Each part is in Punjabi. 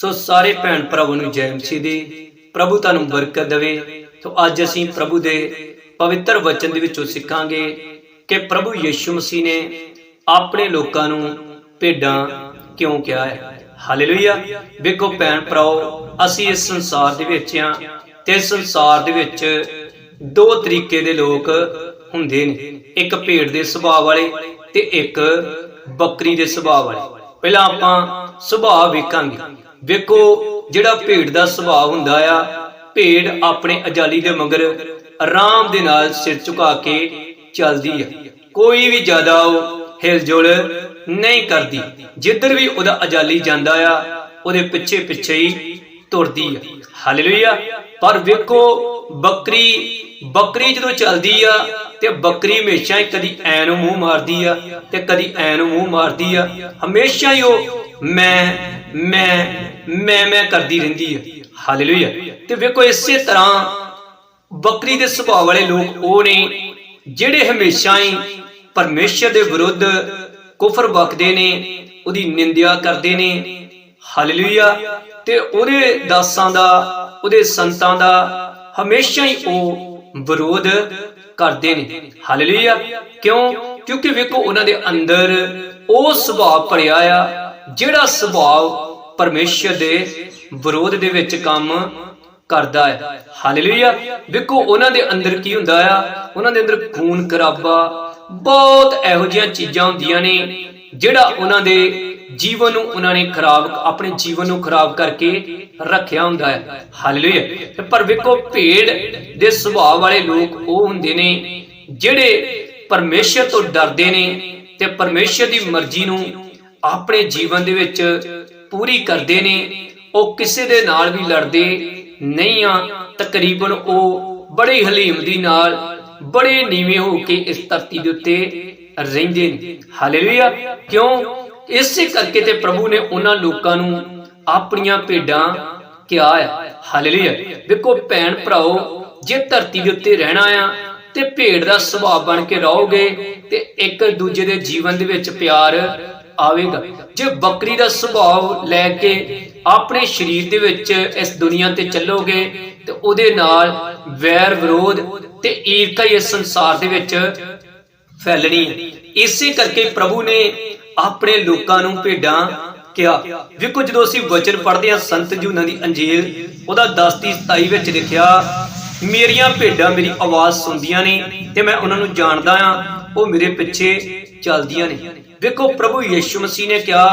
ਸੋ ਸਾਰੇ ਭੈਣ ਭਰਾਵਾਂ ਨੂੰ ਜੈ ਮਸੀਹ ਦੀ, ਪ੍ਰਭੂ ਤੁਹਾਨੂੰ ਬਰਕਤ ਦੇਵੇ। ਸੋ ਅੱਜ ਅਸੀਂ ਪ੍ਰਭੂ ਦੇ ਪਵਿੱਤਰ ਵਚਨ ਦੇ ਵਿੱਚੋਂ ਸਿੱਖਾਂਗੇ ਕਿ ਪ੍ਰਭੂ ਯੀਸ਼ੂ ਮਸੀਹ ਨੇ ਆਪਣੇ ਲੋਕਾਂ ਨੂੰ ਭੇਡਾਂ ਕਿਉਂ ਕਿਹਾ ਹੈ। ਹਾਲੇਲੂਇਆ। ਵੇਖੋ ਭੈਣ ਭਰਾਓ, ਅਸੀਂ ਇਸ ਸੰਸਾਰ ਦੇ ਵਿੱਚ ਆ ਤੇ ਸੰਸਾਰ ਦੇ ਵਿੱਚ ਦੋ ਤਰੀਕੇ ਦੇ ਲੋਕ ਹੁੰਦੇ ਨੇ। ਇੱਕ ਭੇਡ ਦੇ ਸੁਭਾਅ ਵਾਲੇ ਤੇ ਇੱਕ ਬੱਕਰੀ ਦੇ ਸੁਭਾਅ ਵਾਲੇ। ਪਹਿਲਾਂ ਆਪਾਂ ਸੁਭਾਅ ਵੇਖਾਂਗੇ। ਵੇਖੋ, ਜਿਹੜਾ ਭੇਡ ਦਾ ਸੁਭਾਅ ਹੁੰਦਾ ਆ, ਭੇਡ ਆਪਣੇ ਅਜਾਲੀ ਦੇ ਮਗਰ ਆਰਾਮ ਦੇ ਨਾਲ ਸਿਰ ਝੁਕਾ ਕੇ ਚੱਲਦੀ ਆ। ਕੋਈ ਵੀ ਜ਼ਿਆਦਾ ਉਹ ਹਿਲਜੁਲ ਨਹੀਂ ਕਰਦੀ। ਜਿੱਧਰ ਵੀ ਉਹਦਾ ਅਜਾਲੀ ਜਾਂਦਾ ਆ, ਉਹਦੇ ਪਿੱਛੇ ਪਿੱਛੇ ਹੀ ਤੁਰਦੀ ਆ। ਹਾਲੇਲੂਇਆ। ਪਰ ਵੇਖੋ, ਬੱਕਰੀ ਬੱਕਰੀ ਜਦੋਂ ਚੱਲਦੀ ਆ, ਤੇ ਬੱਕਰੀ ਹਮੇਸ਼ਾ ਹੀ ਕਦੀ ਐ ਨੂੰ ਮੂੰਹ ਮਾਰਦੀ ਆ, ਤੇ ਕਦੀ ਐ ਨੂੰ ਮੂੰਹ ਮਾਰਦੀ ਆ। ਹਮੇਸ਼ਾ ਹੀ ਉਹ ਮੈਂ ਮੈਂ ਮੈਂ ਮੈਂ ਕਰਦੀ ਰਹਿੰਦੀ ਆ। ਹਾਲੇਲੂਇਆ। ਤੇ ਵੇਖੋ ਇਸੇ ਤਰ੍ਹਾਂ ਬੱਕਰੀ ਦੇ ਸੁਭਾਅ ਵਾਲੇ ਲੋਕ ਉਹ ਨੇ ਜਿਹੜੇ ਹਮੇਸ਼ਾ ਹੀ ਪਰਮੇਸ਼ਰ ਦੇ ਵਿਰੁੱਧ ਕੁਫਰ ਬਕਦੇ ਨੇ, ਉਹਦੀ ਨਿੰਦਿਆ ਕਰਦੇ ਨੇ। ਹਾਲੇਲੂਇਆ। ਤੇ ਉਹਦੇ ਦਾਸਾਂ ਦਾ, ਉਹਦੇ ਸੰਤਾਂ ਦਾ ਹਮੇਸ਼ਾ ਹੀ ਉਹ ਵਿਰੋਧ ਕਰਦੇ ਨੇ। ਹਾਲੇਲੂਇਆ। ਕਿਉਂ? ਕਿਉਂਕਿ ਵੇਖੋ ਉਹਨਾਂ ਦੇ ਅੰਦਰ ਉਹ ਸੁਭਾਅ ਭਰਿਆ ਆ ਜਿਹੜਾ ਸੁਭਾਅ ਪਰਮੇਸ਼ਰ ਦੇ ਵਿਰੋਧ ਦੇ ਵਿੱਚ ਕੰਮ ਕਰਦਾ ਹੈ। ਹਾਲੇਲੂਇਆ। ਵੇਖੋ, ਉਹਨਾਂ ਦੇ ਅੰਦਰ ਕੀ ਹੁੰਦਾ ਆ? ਉਹਨਾਂ ਦੇ ਅੰਦਰ ਖੂਨ ਖਰਾਬਾ, ਬਹੁਤ ਇਹੋ ਜਿਹੀਆਂ ਚੀਜ਼ਾਂ ਹੁੰਦੀਆਂ ਨੇ, ਜਿਹੜਾ ਉਹਨਾਂ ਦੇ ਜੀਵਨ ਨੂੰ ਉਹਨਾਂ ਨੇ ਖਰਾਬ, ਆਪਣੇ ਜੀਵਨ ਨੂੰ ਖਰਾਬ ਕਰਕੇ ਰੱਖਿਆ ਹੁੰਦਾ ਹੈ। ਹਾਲੇਲੂਇਆ। ਪਰ ਵੇਖੋ, ਭੇਡ ਦੇ ਸੁਭਾਅ ਵਾਲੇ ਲੋਕ ਉਹ ਹੁੰਦੇ ਨੇ, ਜਿਹੜੇ ਪਰਮੇਸ਼ਰ ਤੋਂ ਡਰਦੇ ਨੇ ਤੇ ਪਰਮੇਸ਼ਰ ਦੀ ਮਰਜ਼ੀ ਨੂੰ ਆਪਣੇ ਜੀਵਨ ਦੇ ਵਿੱਚ ਪੂਰੀ ਕਰਦੇ ਨੇ, ਉਹ ਕਿਸੇ ਦੇ ਨਾਲ ਵੀ ਲੜਦੇ ਨਹੀਂ ਆ। ਤਕਰੀਬਨ ਉਹ ਬੜੇ ਹਲੀਮ ਨਾਲ ਬੜੇ ਨੀਵੇਂ ਹੋ ਕੇ ਇਸ ਧਰਤੀ ਦੇ ਉੱਤੇ ਰਹਿੰਦੇ ਨੇ। ਹਾਲੇਲੂਇਆ। ਕਿਉਂ? ਇਸੇ ਕਰਕੇ ਤੇ ਪ੍ਰਭੂ ਨੇ ਉਹਨਾਂ ਲੋਕਾਂ ਨੂੰ ਆਪਣੀਆਂ ਭੇਡਾਂ ਕਿਹਾ ਹੈ ਹਾਲੇਲੂਇਆ। ਵੇਖੋ ਭੈਣ ਭਰਾਓ, ਜੇ ਧਰਤੀ ਦੇ ਉੱਤੇ ਰਹਿਣਾ ਆ ਤੇ ਭੇਡ ਦਾ ਸੁਭਾਅ ਬਣ ਕੇ ਰਹੋਗੇ ਤੇ ਇੱਕ ਦੂਜੇ ਦੇ ਜੀਵਨ ਦੇ ਵਿੱਚ ਪਿਆਰ ਆਵੇਗਾ। ਜੇ ਬੱਕਰੀ ਦਾ ਸੁਭਾਅ ਲੈ ਕੇ ਆਪਣੇ ਸਰੀਰ ਦੇ ਵਿੱਚ ਇਸ ਦੁਨੀਆ ਤੇ ਚੱਲੋਗੇ, ਤੇ ਉਹਦੇ ਨਾਲ ਵੈਰ ਵਿਰੋਧ ਤੇ ਈਰਖਾ ਇਸ ਸੰਸਾਰ ਦੇ ਵਿੱਚ ਫੈਲਣੀ ਹੈ। ਇਸੇ ਕਰਕੇ ਪ੍ਰਭੂ ਨੇ ਆਪਣੇ ਲੋਕਾਂ ਨੂੰ ਭੇਡਾਂ ਕਿਹਾ। ਵੇਖੋ, ਜਦੋਂ ਅਸੀਂ ਵਚਨ ਪੜ੍ਹਦੇ ਹਾਂ ਸੰਤ ਜੂਨਾਂ ਦੀ ਅੰਜੀਲ ਉਹਦਾ 10 ਦੀ 27 ਵਿੱਚ ਲਿਖਿਆ, ਮੇਰੀਆਂ ਭੇਡਾਂ ਮੇਰੀ ਆਵਾਜ਼ ਸੁਣਦੀਆਂ ਨੇ ਤੇ ਮੈਂ ਉਹਨਾਂ ਨੂੰ ਜਾਣਦਾ ਆ ਉਹ ਮੇਰੇ ਪਿੱਛੇ ਚੱਲਦੀਆਂ ਨੇ। ਵੇਖੋ ਪ੍ਰਭੂ ਯੀਸ਼ੂ ਮਸੀਹ ਨੇ ਕਿਹਾ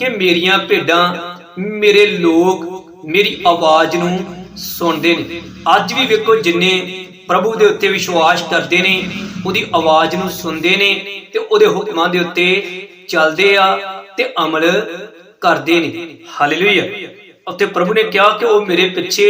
ਕਿ ਮੇਰੀਆਂ ਭੇਡਾਂ ਮੇਰੇ ਲੋਕ, ਮੇਰੀ ਆਵਾਜ਼ ਨੂੰ ਸੁਣਦੇ ਨੇ। ਅੱਜ ਵੀ ਵੇਖੋ ਜਿੰਨੇ ਪ੍ਰਭੂ ਦੇ ਉੱਤੇ ਵਿਸ਼ਵਾਸ ਕਰਦੇ ਨੇ, ਉਹਦੀ ਆਵਾਜ਼ ਨੂੰ ਸੁਣਦੇ ਨੇ ਤੇ ਉਹਦੇ ਹੁਕਮਾਂ ਦੇ ਉੱਤੇ ਚੱਲਦੇ ਆ ਤੇ ਅਮਲ ਕਰਦੇ ਨੇ। ਹਾਲੇਲੂਇਆ ਉੱਤੇ ਪ੍ਰਭੂ ਨੇ ਕਿਹਾ ਕਿ ਉਹ ਮੇਰੇ ਪਿੱਛੇ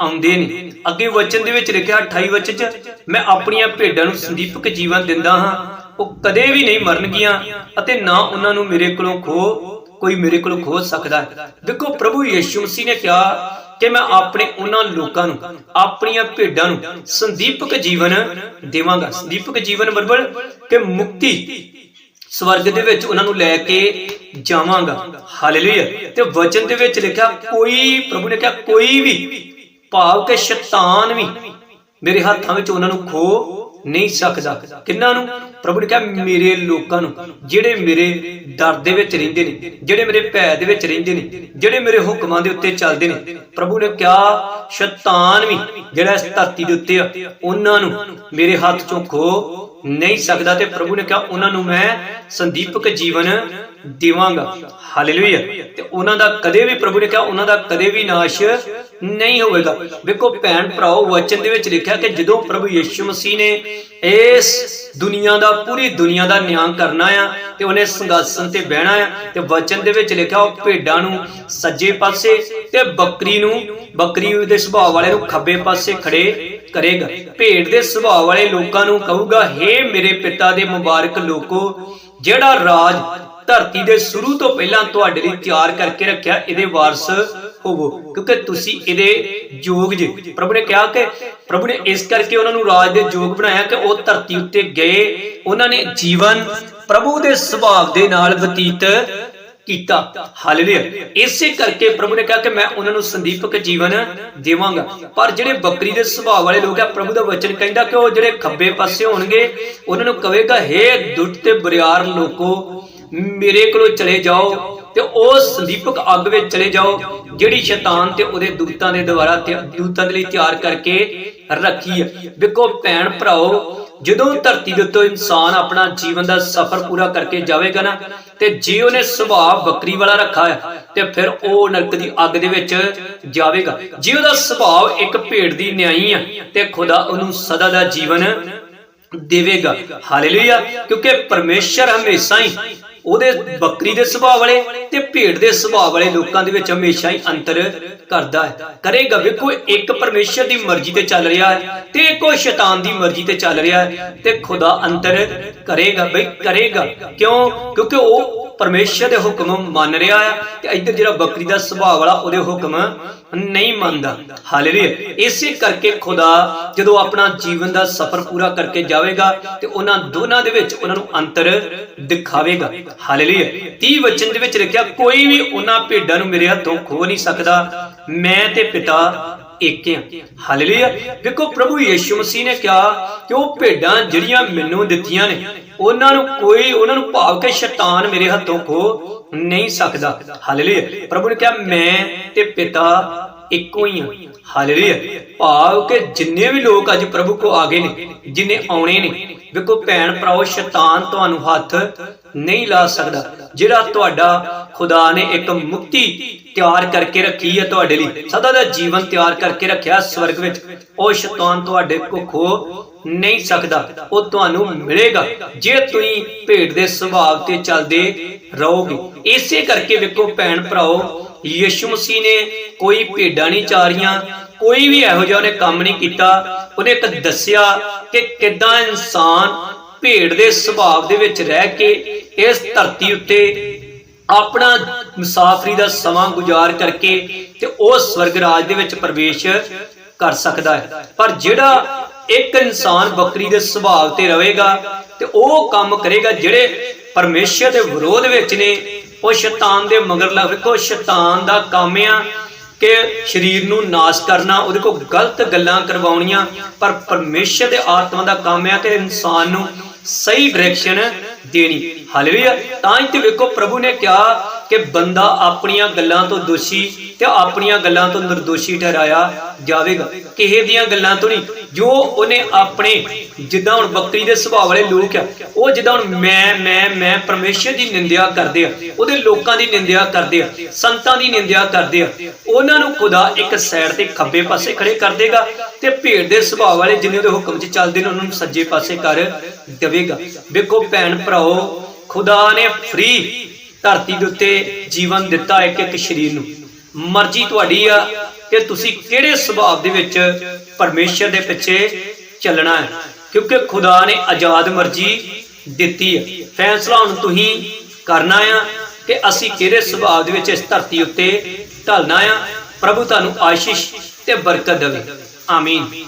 ਆਉਂਦੇ ਨੇ। ਅੱਗੇ ਵਚਨ ਦੇ ਵਿੱਚ ਲਿਖਿਆ 28 ਵਚਨ ਚ, ਮੈਂ ਆਪਣੀਆਂ ਭੇਡਾਂ ਨੂੰ ਸੰਦੀਪਕ ਜੀਵਨ ਦਿੰਦਾ ਹਾਂ ਉਹ ਕਦੇ ਵੀ ਨਹੀਂ ਮਰਨਗੀਆਂ ਅਤੇ ਨਾ ਉਹਨਾਂ ਨੂੰ ਮੇਰੇ ਕੋਲੋਂ ਖੋ ਕੋਈ ਮੇਰੇ ਕੋਲੋਂ ਖੋਜ ਸਕਦਾ ਹੈ। ਦੇਖੋ, ਪ੍ਰਭੂ ਯੀਸ਼ੂ ਮਸੀਹ ਨੇ ਕਿਹਾ ਕਿ ਮੈਂ ਆਪਣੇ ਉਹਨਾਂ ਲੋਕਾਂ ਨੂੰ, ਆਪਣੀਆਂ ਭੇਡਾਂ ਨੂੰ ਸੰਦੀਪਕ ਜੀਵਨ ਦੇਵਾਂਗਾ। ਸੰਦੀਪਕ ਜੀਵਨ ਬਰਬਲ ਕਿ ਮੁਕਤੀ ਸਵਰਗ ਦੇ ਵਿੱਚ ਉਹਨਾਂ ਨੂੰ ਲੈ ਕੇ ਜਾਵਾਂਗਾ। ਹਾਲੇਲੂਇਆ ਤੇ ਵਚਨ ਦੇ ਵਿੱਚ ਲਿਖਿਆ, ਕੋਈ ਪ੍ਰਭੂ ਨੇ ਕਿਹਾ, ਕੋਈ ਵੀ ਭਾਵ ਕਿ ਸ਼ੈਤਾਨ ਵੀ ਮੇਰੇ ਹੱਥਾਂ ਵਿੱਚ ਉਹਨਾਂ ਨੂੰ ਖੋ ਨਹੀਂ ਸਕਦਾ। ਕਿੰਨਾਂ ਨੂੰ? ਪ੍ਰਭੂ ਨੇ ਕਿਹਾ, ਮੇਰੇ ਲੋਕਾਂ ਨੂੰ, ਜਿਹੜੇ ਮੇਰੇ ਡਰ ਦੇ ਵਿੱਚ ਰਹਿੰਦੇ ਨੇ, ਜਿਹੜੇ ਮੇਰੇ ਭੈ ਦੇ ਵਿੱਚ ਰਹਿੰਦੇ ਨੇ, ਜਿਹੜੇ ਮੇਰੇ ਹੁਕਮਾਂ ਦੇ ਉੱਤੇ ਚੱਲਦੇ ਨੇ, ਪ੍ਰਭੂ ਨੇ ਕਿਹਾ, ਸ਼ੈਤਾਨ ਵੀ ਜਿਹੜਾ ਇਸ ਧਰਤੀ ਦੇ ਉੱਤੇ ਆ, ਉਹਨਾਂ ਨੂੰ ਮੇਰੇ ਹੱਥ ਚੋਂ ਖੋ ਨਹੀਂ ਸਕਦਾ ਤੇ ਪ੍ਰਭੂ ਨੇ ਕਿਹਾ, ਉਹਨਾਂ ਨੂੰ ਮੈਂ ਸੰਦੀਪਕ ਜੀਵਨ ਦੇਵਾਂਗਾ। ਹਾਲੇਲੂਇਆ ਤੇ ਉਹਨਾਂ ਦਾ ਕਦੇ ਵੀ, ਪ੍ਰਭੂ ਨੇ ਕਿਹਾ, ਉਹਨਾਂ ਦਾ ਕਦੇ ਵੀ ਨਾਸ਼ ਨਹੀਂ ਹੋਵੇਗਾ। ਵੇਖੋ, ਭੈਣ ਭਰਾਓ, ਵਚਨ ਦੇ ਵਿੱਚ ਲਿਖਿਆ ਕਿ ਜਦੋਂ ਪ੍ਰਭੂ ਯੀਸ਼ੂ ਮਸੀਹ ਨੇ ਇਸ ਦੁਨੀਆ ਦਾ, ਪੂਰੀ ਦੁਨੀਆ ਦਾ ਨਿਆਂ ਕਰਨਾ ਆ ਤੇ ਉਹਨੇ ਸੰਗਾਸਨ ਤੇ ਬਹਿਣਾ ਆ ਤੇ ਵਚਨ ਦੇ ਵਿੱਚ ਲਿਖਿਆ ਉਹ ਭੇਡਾਂ ਨੂੰ ਸੱਜੇ ਪਾਸੇ ਤੇ ਬੱਕਰੀ ਨੂੰ, ਬੱਕਰੀ ਦੇ ਸੁਭਾਅ ਵਾਲੇ ਨੂੰ ਖੱਬੇ ਪਾਸੇ ਖੜੇ ਕਰੇਗਾ। ਭੇਡ ਦੇ ਸੁਭਾਅ ਵਾਲੇ ਲੋਕਾਂ ਨੂੰ ਕਹੂਗਾ, ਹੇ ਮੇਰੇ ਪਿਤਾ ਦੇ ਮੁਬਾਰਕ ਲੋਕੋ, ਜਿਹੜਾ ਰਾਜ ਧਰਤੀ ਦੇ ਸ਼ੁਰੂ ਤੋਂ ਪਹਿਲਾਂ ਤੁਹਾਡੇ ਲਈ ਤਿਆਰ ਕਰਕੇ ਰੱਖਿਆ ਇਹਦੇ ਵਾਰਸ ਹੋਵੋ, ਕਿਉਂਕਿ ਤੁਸੀਂ ਇਹਦੇ ਯੋਗ ਜੇ। ਪ੍ਰਭੂ ਨੇ ਕਿਹਾ ਕਿ ਪ੍ਰਭੂ ਨੇ ਇਸ ਕਰਕੇ ਉਹਨਾਂ ਨੂੰ ਰਾਜ ਦੇ ਯੋਗ ਬਣਾਇਆ ਕਿ ਉਹ ਧਰਤੀ ਉੱਤੇ ਗਏ, ਉਹਨਾਂ ਨੇ ਜੀਵਨ ਪ੍ਰਭੂ ਦੇ ਸੁਭਾਅ ਦੇ ਨਾਲ ਬਤੀਤ ਕੀਤਾ। ਹਾਲੇਲੂਇਆ ਇਸੇ ਕਰਕੇ ਪ੍ਰਭੂ ਨੇ ਕਿਹਾ ਕਿ ਮੈਂ ਉਹਨਾਂ ਨੂੰ ਸੰਦੀਪਕ ਜੀਵਨ ਦੇਵਾਂਗਾ। ਪਰ ਜਿਹੜੇ ਬੱਕਰੀ ਦੇ ਸੁਭਾਅ ਵਾਲੇ ਲੋਕ ਆ, ਪ੍ਰਭੂ ਦਾ ਵਚਨ ਕਹਿੰਦਾ ਕਿ ਉਹ ਜਿਹੜੇ ਖੱਬੇ ਪਾਸੇ ਹੋਣਗੇ, ਉਹਨਾਂ ਨੂੰ ਕਹੇਗਾ ਹੇ ਦੁੱਟ ਤੇ ਬਰਿਆਰ ਲੋਕੋ ਮੇਰੇ ਕੋਲੋਂ ਚਲੇ ਜਾਓ ਤੇ ਉਹ ਸੰਦੀਪਕ ਅੱਗ ਵਿੱਚ ਚਲੇ ਜਾਓ, ਜਿਹੜੀ ਸ਼ੈਤਾਨ ਤੇ ਉਹਦੇ ਦੂਤਾਂ ਦੇ ਦੁਆਰਾ ਦੂਤਾਂ ਦੇ ਲਈ ਤਿਆਰ ਕਰਕੇ ਰੱਖੀ ਹੈ। ਵੇਖੋ ਭੈਣ ਭਰਾਓ, ਜਦੋਂ ਧਰਤੀ ਦੇ ਉੱਤੇ ਇਨਸਾਨ ਆਪਣਾ ਜੀਵਨ ਦਾ ਸਫ਼ਰ ਪੂਰਾ ਕਰਕੇ ਜਾਵੇਗਾ ਨਾ, ਤੇ ਜੇ ਉਹਨੇ ਸੁਭਾਅ ਬੱਕਰੀ ਵਾਲਾ ਰੱਖਾ ਹੈ, ਤੇ ਫਿਰ ਉਹ ਨਰਕ ਦੀ ਅੱਗ ਦੇ ਵਿੱਚ ਜਾਵੇਗਾ। ਜੇ ਉਹਦਾ ਸੁਭਾਅ ਇੱਕ ਭੇਡ ਦੀ ਨਿਆਈ ਆ ਤੇ ਖੁਦਾ ਉਹਨੂੰ ਸਦਾ ਦਾ ਜੀਵਨ ਦੇਵੇਗਾ। ਹਾਲੇਲੂਇਆ। ਕਿਉਂਕਿ ਪਰਮੇਸ਼ਰ ਹਮੇਸ਼ਾ ਹੀ ਉਹਦੇ ਬੱਕਰੀ ਦੇ ਸੁਭਾਅ ਵਾਲੇ ਤੇ ਭੇਡ ਦੇ ਸੁਭਾਅ ਵਾਲੇ ਲੋਕਾਂ ਦੇ ਵਿੱਚ ਹਮੇਸ਼ਾ ਹੀ ਅੰਤਰ ਕਰਦਾ ਹੈ। ਕਰੇਗਾ ਵੇਖੋ, ਇੱਕ ਪਰਮੇਸ਼ਰ ਦੀ ਮਰਜ਼ੀ ਤੇ ਚੱਲ ਰਿਹਾ ਹੈ ਤੇ ਇੱਕੋ ਸ਼ੈਤਾਨ ਦੀ ਮਰਜ਼ੀ ਤੇ ਚੱਲ ਰਿਹਾ ਹੈ ਤੇ ਖੁਦਾ ਅੰਤਰ ਕਰੇਗਾ। ਬਈ ਕਰੇਗਾ। ਕਿਉਂ? ਕਿਉਂਕਿ ਉਹ ਪਰਮੇਸ਼ਰ ਦੇ ਹੁਕਮ ਮੰਨ ਰਿਹਾ ਹੈ ਤੇ ਇੱਧਰ ਜਿਹੜਾ ਬੱਕਰੀ ਦਾ ਸੁਭਾਅ ਵਾਲਾ ਉਹਦੇ ਹੁਕਮ ਨਹੀਂ ਮੰਨਦਾ। ਹਾਲੇਲੂਇਆ। ਇਸੇ ਕਰਕੇ ਖੁਦਾ ਜਦੋਂ ਆਪਣਾ ਜੀਵਨ ਦਾ ਸਫ਼ਰ ਪੂਰਾ ਕਰਕੇ ਜਾਵੇਗਾ ਤੇ ਉਹਨਾਂ ਦੋਨਾਂ ਦੇ ਵਿੱਚ ਉਹਨਾਂ ਨੂੰ ਅੰਤਰ ਦਿਖਾਵੇਗਾ। ਹਾਲੇਲੂਇਆ। 30 ਵਚਨ ਦੇ ਵਿੱਚ ਲਿਖਿਆ, ਕੋਈ ਵੀ ਉਹਨਾਂ ਭੇਡਾਂ ਨੂੰ ਮੇਰੇ ਹੱਥੋਂ ਖੋ ਨਹੀਂ ਸਕਦਾ। ਮੈਂ ਤੇ ਪਿਤਾ ਇੱਕ ਹਾਂ ਹਾਲੇਲੂਇਆ। ਦੇਖੋ ਪ੍ਰਭੂ ਯੀਸ਼ੂ ਮਸੀਹ ਨੇ ਕਿਹਾ ਕਿ ਉਹ ਭੇਡਾਂ ਜਿਹੜੀਆਂ ਮੈਨੂੰ ਦਿੱਤੀਆਂ ਨੇ ਉਹਨਾਂ ਨੂੰ ਕੋਈ, ਉਹਨਾਂ ਨੂੰ ਭਾਵ ਕਿ ਸ਼ੈਤਾਨ ਮੇਰੇ ਹੱਥੋਂ ਖੋ ਨਹੀਂ ਸਕਦਾ। ਹਾਲੇਲੂਇਆ। ਪ੍ਰਭੂ ਨੇ ਕਿਹਾ, ਮੈਂ ਤੇ ਪਿਤਾ ਇੱਕੋ ਹੀ ਹਾਂ ਹਾਲੇਲੂਇਆ। ਭਾਵ ਕਿ ਜਿੰਨੇ ਵੀ ਲੋਕ ਅੱਜ ਪ੍ਰਭੂ ਕੋ ਆ ਗਏ ਨੇ ਜਿਨੇ ਆਉਣੇ ਨੇ ਵੇਖੋ ਭੈਣ ਭਰਾਓ ਸ਼ੈਤਾਨ ਤੁਹਾਨੂੰ ਹੱਥ ਨਹੀਂ ਲਾ ਸਕਦਾ। ਜਿਹੜਾ ਤੁਹਾਡਾ ਖੁਦਾ ਨੇ ਇੱਕ ਮੁਕਤੀ ਤਿਆਰ ਕਰਕੇ ਰੱਖੀ ਹੈ ਤੁਹਾਡੇ ਲਈ ਸਦਾ ਦਾ ਜੀਵਨ ਤਿਆਰ ਕਰਕੇ ਰੱਖਿਆ ਸਵਰਗ ਵਿੱਚ ਉਹ ਸ਼ੈਤਾਨ ਤੁਹਾਡੇ ਕੋ ਖੋ ਨਹੀਂ ਸਕਦਾ। ਉਹ ਤੁਹਾਨੂੰ ਮਿਲੇਗਾ ਜੇ ਤੁਸੀਂ ਭੇਡ ਦੇ ਸੁਭਾਅ ਤੇ ਚੱਲਦੇ ਰਹੋਗੇ। ਇਸੇ ਕਰਕੇ ਵੇਖੋ ਭੈਣ ਭਰਾਓ ਯਿਸੂ ਮਸੀਹ ਨੇ ਕੋਈ ਭੇਡਾਂ ਨਹੀਂ ਚਾਰੀਆਂ, ਕੋਈ ਵੀ ਇਹੋ ਜਿਹਾ ਉਹਨੇ ਕੰਮ ਨਹੀਂ ਕੀਤਾ। ਉਹਨੇ ਇੱਕ ਦੱਸਿਆ ਕਿ ਕਿਦਾਂ ਇਨਸਾਨ ਭੇਡ ਦੇ ਸੁਭਾਅ ਦੇ ਵਿੱਚ ਰਹਿ ਕੇ ਇਸ ਧਰਤੀ ਉੱਤੇ ਆਪਣਾ ਮੁਸਾਫਰੀ ਦਾ ਸਮਾਂ ਗੁਜ਼ਾਰ ਕਰਕੇ ਤੇ ਉਹ ਸਵਰਗ ਰਾਜ ਦੇ ਵਿੱਚ ਪ੍ਰਵੇਸ਼ ਕਰ ਸਕਦਾ ਹੈ। ਪਰ ਜਿਹੜਾ ਇੱਕ ਇਨਸਾਨ ਬੱਕਰੀ ਦੇ ਸੁਭਾਅ ਤੇ ਰਹੇਗਾ ਤੇ ਉਹ ਕੰਮ ਕਰੇਗਾ ਜਿਹੜੇ ਪਰਮੇਸ਼ਰ ਦੇ ਵਿਰੋਧ ਵਿੱਚ ਨੇ ਉਹ ਸ਼ੈਤਾਨ ਦੇ ਮਗਰ ਲੱਗ ਵੇਖੋ, ਸ਼ੈਤਾਨ ਦਾ ਕੰਮ ਆ ਕਿ ਸਰੀਰ ਨੂੰ ਨਾਸ਼ ਕਰਨਾ, ਉਹਦੇ ਕੋਲ ਗਲਤ ਗੱਲਾਂ ਕਰਵਾਉਣੀਆਂ, ਪਰ ਪਰਮੇਸ਼ਰ ਦੇ ਆਤਮਾ ਦਾ ਕੰਮ ਆ ਕਿ ਇਨਸਾਨ ਨੂੰ ਸਹੀ ਡਾਇਰੈਕਸ਼ਨ ਦੇਣੀ। ਹਾਲੇਲੂਇਆ ਤਾਂ ਹੀ ਤੇ ਵੇਖੋ, ਪ੍ਰਭੂ ਨੇ ਕਿਹਾ ਕਿ ਬੰਦਾ ਆਪਣੀਆਂ ਗੱਲਾਂ ਤੋਂ ਦੋਸ਼ੀ ਤੇ ਆਪਣੀਆਂ ਗੱਲਾਂ ਤੋਂ ਨਿਰਦੋਸ਼ੀ ਠਹਿਰਾਇਆ ਜਾਵੇਗਾ? ਕਿਸੇ ਦੀਆਂ ਗੱਲਾਂ ਤੋਂ ਨਹੀਂ। ਜੋ ਉਹਨੇ ਆਪਣੇ, ਜਿੱਦਾਂ ਹੁਣ ਬੱਕਰੀ ਦੇ ਸੁਭਾਅ ਵਾਲੇ ਲੋਕ ਆ, ਉਹ ਜਿੱਦਾਂ ਹੁਣ ਮੈਂ ਮੈਂ ਮੈਂ ਪਰਮੇਸ਼ਰ ਦੀ ਨਿੰਦਿਆ ਕਰਦੇ ਆ, ਉਹਦੇ ਲੋਕਾਂ ਦੀ ਨਿੰਦਿਆ ਕਰਦੇ ਆ, ਸੰਤਾਂ ਦੀ ਨਿੰਦਿਆ ਕਰਦੇ ਆ, ਉਹਨਾਂ ਨੂੰ ਖੁਦਾ ਇੱਕ ਸਾਈਡ ਤੇ ਖੱਬੇ ਪਾਸੇ ਖੜੇ ਕਰ ਦੇਗਾ ਤੇ ਭੇਡ ਦੇ ਸੁਭਾਅ ਵਾਲੇ ਜਿੰਨੇ ਉਹਦੇ ਹੁਕਮ 'ਚ ਚੱਲਦੇ ਨੇ, ਉਹਨਾਂ ਨੂੰ ਸੱਜੇ ਪਾਸੇ ਕਰ ਦੇਵੇਗਾ। ਵੇਖੋ ਭੈਣ ਭਰਾਓ, ਖੁਦਾ ਨੇ ਫ੍ਰੀ ਧਰਤੀ ਦੇ ਉੱਤੇ ਜੀਵਨ ਦਿੱਤਾ ਇੱਕ ਇੱਕ ਸਰੀਰ ਨੂੰ। ਮਰਜ਼ੀ ਤੁਹਾਡੀ ਆ ਕਿ ਤੁਸੀਂ ਕਿਹੜੇ ਸੁਭਾਅ ਦੇ ਵਿੱਚ ਪਰਮੇਸ਼ਰ ਦੇ ਪਿੱਛੇ ਚੱਲਣਾ ਹੈ। ਕਿਉਂਕਿ ਖੁਦਾ ਨੇ ਆਜ਼ਾਦ ਮਰਜ਼ੀ ਦਿੱਤੀ ਹੈ ਫੈਸਲਾ ਹੁਣ ਤੁਸੀਂ ਕਰਨਾ ਆ ਕਿ ਅਸੀਂ ਕਿਹੜੇ ਸੁਭਾਅ ਦੇ ਵਿੱਚ ਇਸ ਧਰਤੀ ਉੱਤੇ ਢਲਣਾ ਆ। ਪ੍ਰਭੂ ਤੁਹਾਨੂੰ ਆਸ਼ੀਸ਼ ਤੇ ਬਰਕਤ ਦੇਵੇ। ਆਮੀਨ।